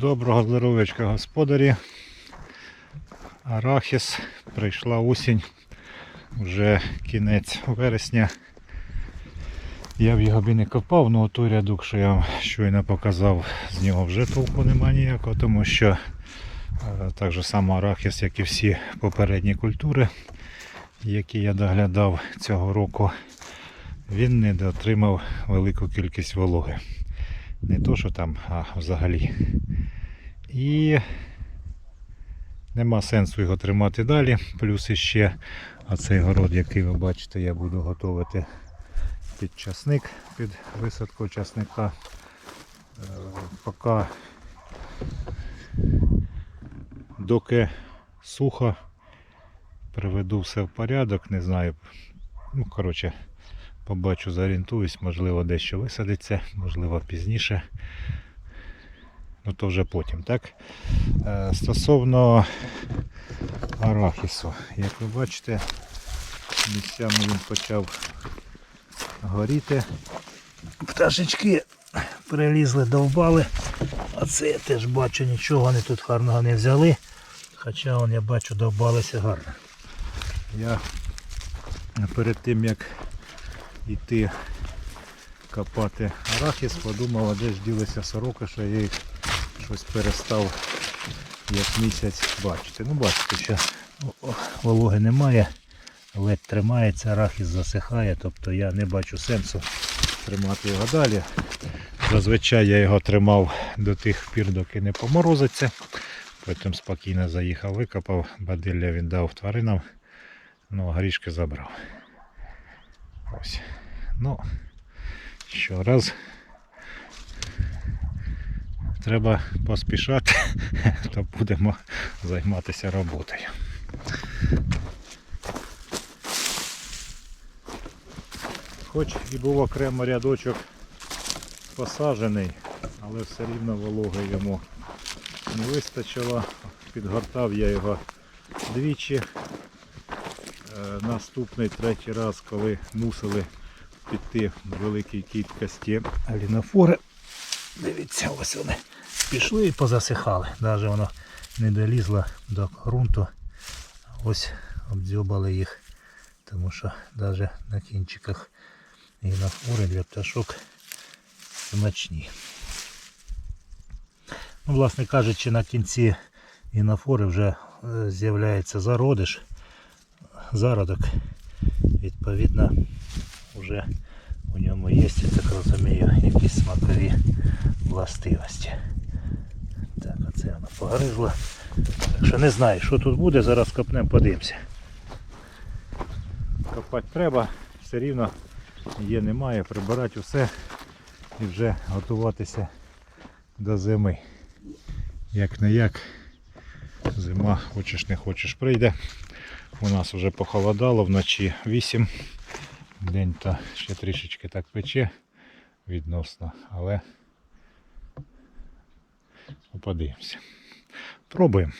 Доброго здоров'ячка господарі. Арахіс. Прийшла осінь. Вже кінець вересня. Я б його б і не копав, але той рядок, що я вам щойно показав, з нього вже толку нема ніякого, тому що е, так же само арахіс, як і всі попередні культури, які я доглядав цього року, він не дотримав велику кількість вологи. Не то, що там, а взагалі. І нема сенсу його тримати далі. Плюс іще оцей город, який ви бачите, я буду готувати під часник, під висадку часника. Е, Поки доки сухо, приведу все в порядок, не знаю. Ну, коротше, побачу, зорієнтуюсь, можливо, дещо висадиться, можливо, пізніше. Ну то вже потім, так? Е, Стосовно арахісу, як ви бачите, місцями він почав горіти. Пташечки перелізли, довбали. А це я теж бачу, нічого вони тут гарного не взяли. Хоча вон, я бачу, довбалися гарно. Я перед тим як йти копати арахіс, подумав, а де ж ділися сороки, що я їх щось перестав як місяць бачити. Ну бачите, що вологи немає, ледь тримається, арахіс засихає, тобто я не бачу сенсу тримати його далі. Зазвичай я його тримав до тих пір, доки не поморозиться. Потім спокійно заїхав, викопав, бадилля він дав тваринам, ну а горішки забрав. Ось. Ну, що раз треба поспішати, то будемо займатися роботою. Хоч і був окремо рядочок посаджений, але все рівно вологи йому не вистачило. Підгортав я його двічі. Е, Наступний третій раз, коли мусили піти в великій кількості алінофори. Дивіться, ось вони пішли і позасихали. Навіть воно не долізло до ґрунту. Ось обдзьобали їх, тому що навіть на кінчиках алінофори для пташок смачні. Ну, власне кажучи, на кінці інофори вже е, з'являється зародиш, зародок. Відповідно, вже у ньому є, я так розумію, якісь смакові властивості. Оце воно. Так що не знаю, що тут буде, зараз копнемо, подивимося. Копати треба, все рівно є, немає, прибирати все і вже готуватися до зими. Як не як, зима, хочеш не хочеш, прийде. У нас вже похолодало, вночі 8. День то ще трішечки так пече відносно, але подивимося. Пробуємо.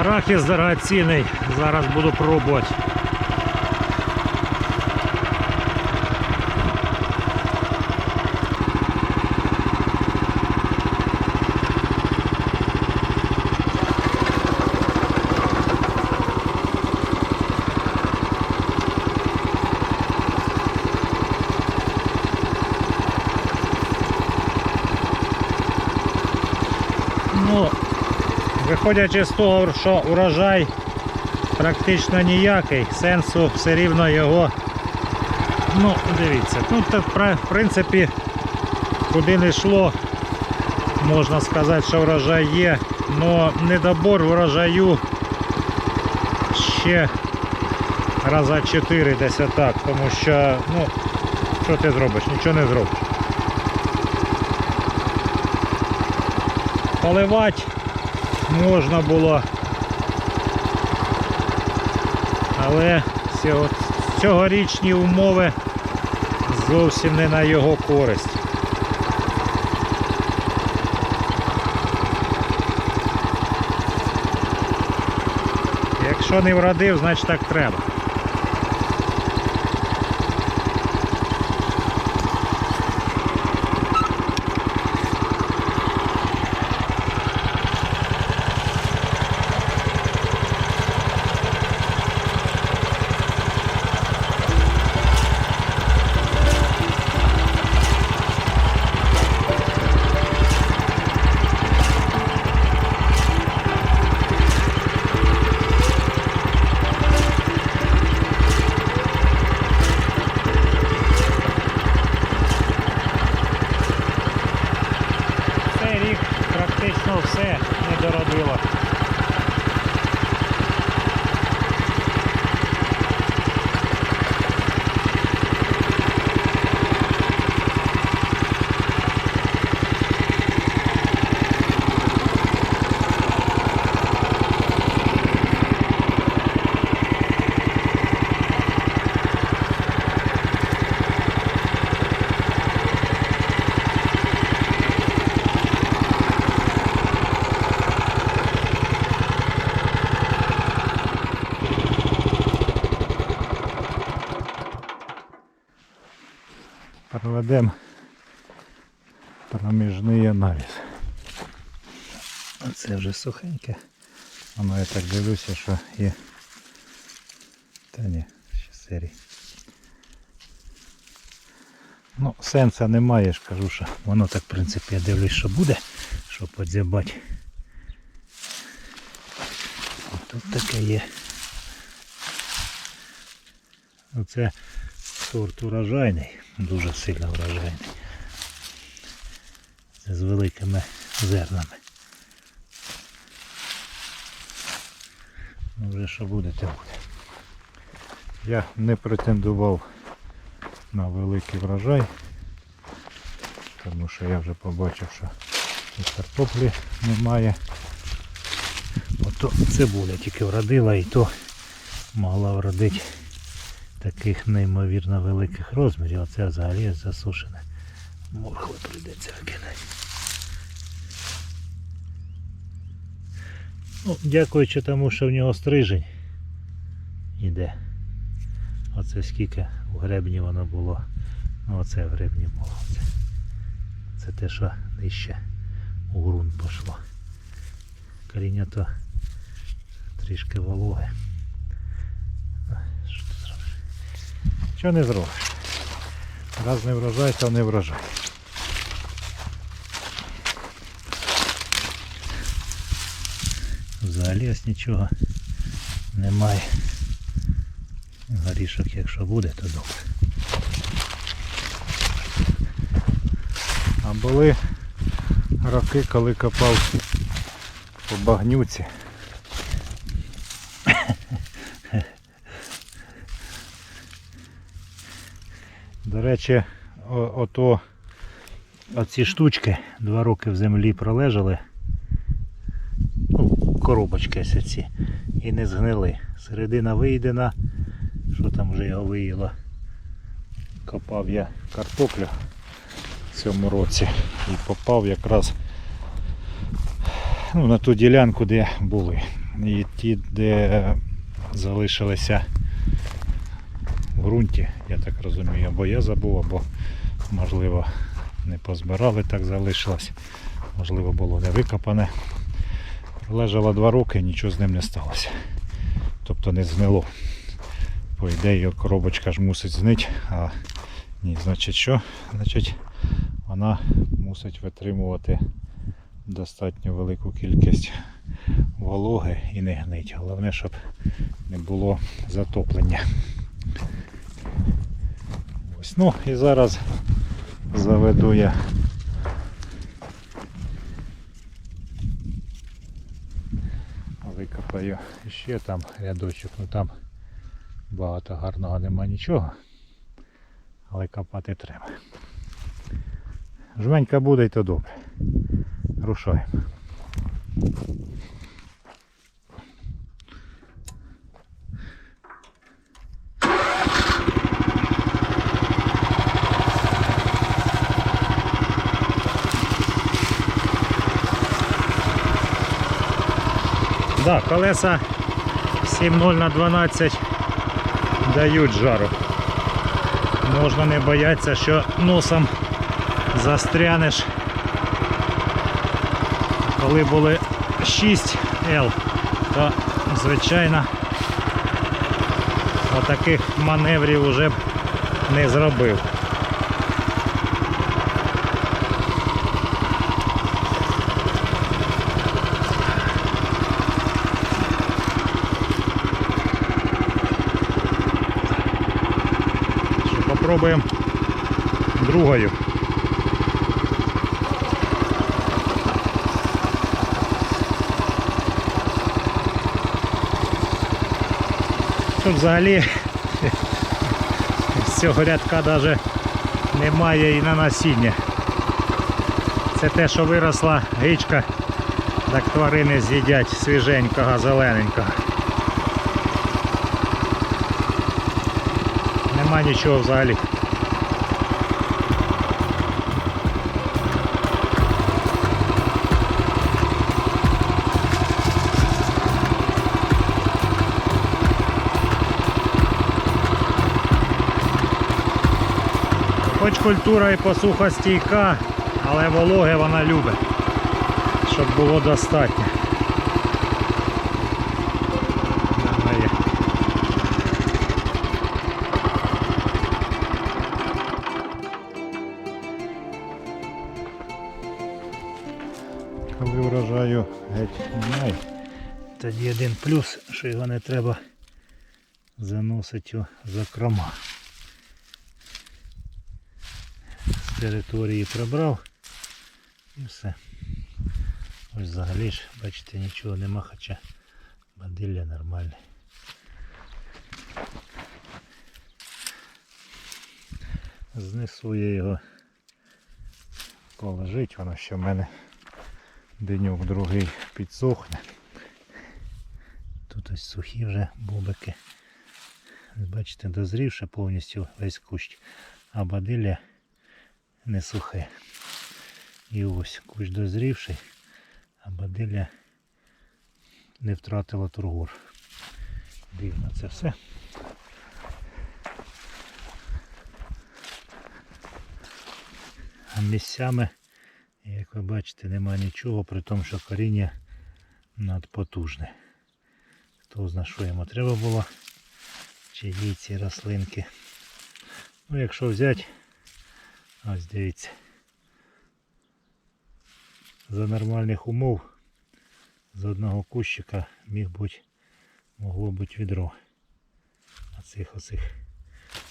Арахіс дорогоцінний, зараз буду пробувати. Ну, виходячи з того, що урожай практично ніякий, сенсу все рівно його. Ну, дивіться, тут в принципі куди не йшло, можна сказати, що врожай є, але недобор врожаю ще раза 4 десь отак, тому що, ну, що ти зробиш? Нічого не зробиш. Поливати можна було. Але цього- цьогорічні умови зовсім не на його користь. Якщо не вродив, значить так треба. Практично все не доробило. Проведемо проміжний аналіз. Це вже сухеньке. Воно я так дивлюся, що є. Та ні, ще серій. Ну, сенса немає, ж кажу, що воно так, в принципі, я дивлюсь, що буде, щоб подзябати. Тут таке є. Оце сорт урожайний, дуже сильно урожайний. З великими зернами. Ну вже що буде, те буде. Я не претендував на великий врожай, тому що я вже побачив, що і картоплі немає. Ото цибуля тільки вродила і то могла вродити таких неймовірно великих розмірів. Оце взагалі засушене. Моркви прийдеться викидати. Ну, дякуючи тому, що в нього стрижень іде. Оце скільки в гребні воно було. Ну оце в гребні було. Це, це те, що нижче у ґрунт пішло. Коріння то трішки вологе. Що ти зробиш? Що не зробиш? Раз не врожай, то не врожай. Взагалі ось нічого немає. Горішок, якщо буде, то добре. А були роки, коли копав по багнюці. До речі, ото оці штучки два роки в землі пролежали. Ну, коробочки ось ці. І не згнили. Середина вийдена. Що там вже його виїло? Копав я картоплю в цьому році і попав якраз ну, на ту ділянку, де були. І ті, де залишилися в ґрунті, я так розумію, або я забув, або можливо не позбирали, так залишилось. Можливо було не викопане. Пролежало два роки нічого з ним не сталося. Тобто не згнило. По ідеї коробочка ж мусить знити, а ні, значить що? Значить вона мусить витримувати достатньо велику кількість вологи і не гнить. Головне, щоб не було затоплення. Ось, ну і зараз заведу я викопаю ще там рядочок, ну там багато гарного нема нічого, але копати треба. Жменька буде і то добре. Рушаємо. Да, колеса 7.0 на 12 дають жару. Можна не боятися, що носом застрянеш. Коли були 6L, то звичайно отаких маневрів вже б не зробив. спробуємо другою. Тут взагалі з цього рядка навіть немає і на насіння. Це те, що виросла гичка, так тварини з'їдять свіженького, зелененького. Нема нічого взагалі. Хоч культура і посухостійка, але вологи вона любить, щоб було достатньо. Тоді один плюс, що його не треба заносити у закрома. з території прибрав і все. Ось взагалі ж, бачите, нічого нема, хоча бадилля нормальне. Знесу я його положить, воно ще в мене денюк другий підсохне. Тут ось сухі вже бобики. Бачите, дозрівши повністю весь кущ, а бадилля не сухе. І ось кущ дозрівший, а бадилля не втратила тургор. Дивно це все. А місцями, як ви бачите, нема нічого, при тому, що коріння надпотужне. Хто зна, що йому треба було, чи їй ці рослинки. Ну, якщо взяти Ось дивіться. За нормальних умов з одного кущика міг бути, могло бути відро. Оцих оцих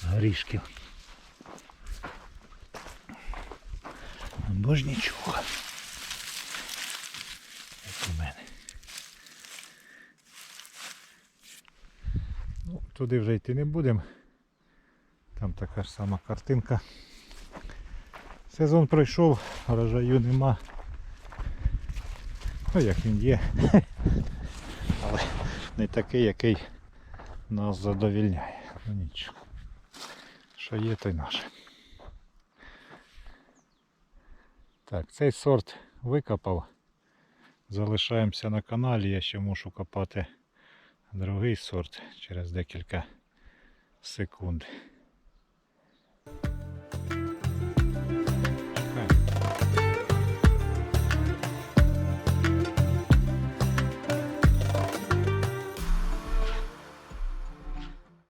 горішків. Або ж нічого. Як у мене. Ну, туди вже йти не будемо. Там така ж сама картинка. Сезон пройшов, врожаю нема. Ну як він є. Але не такий, який нас задовільняє. Ну нічого. Що є, то й наше. Так, цей сорт викопав. Залишаємося на каналі, я ще мушу копати другий сорт через декілька секунд.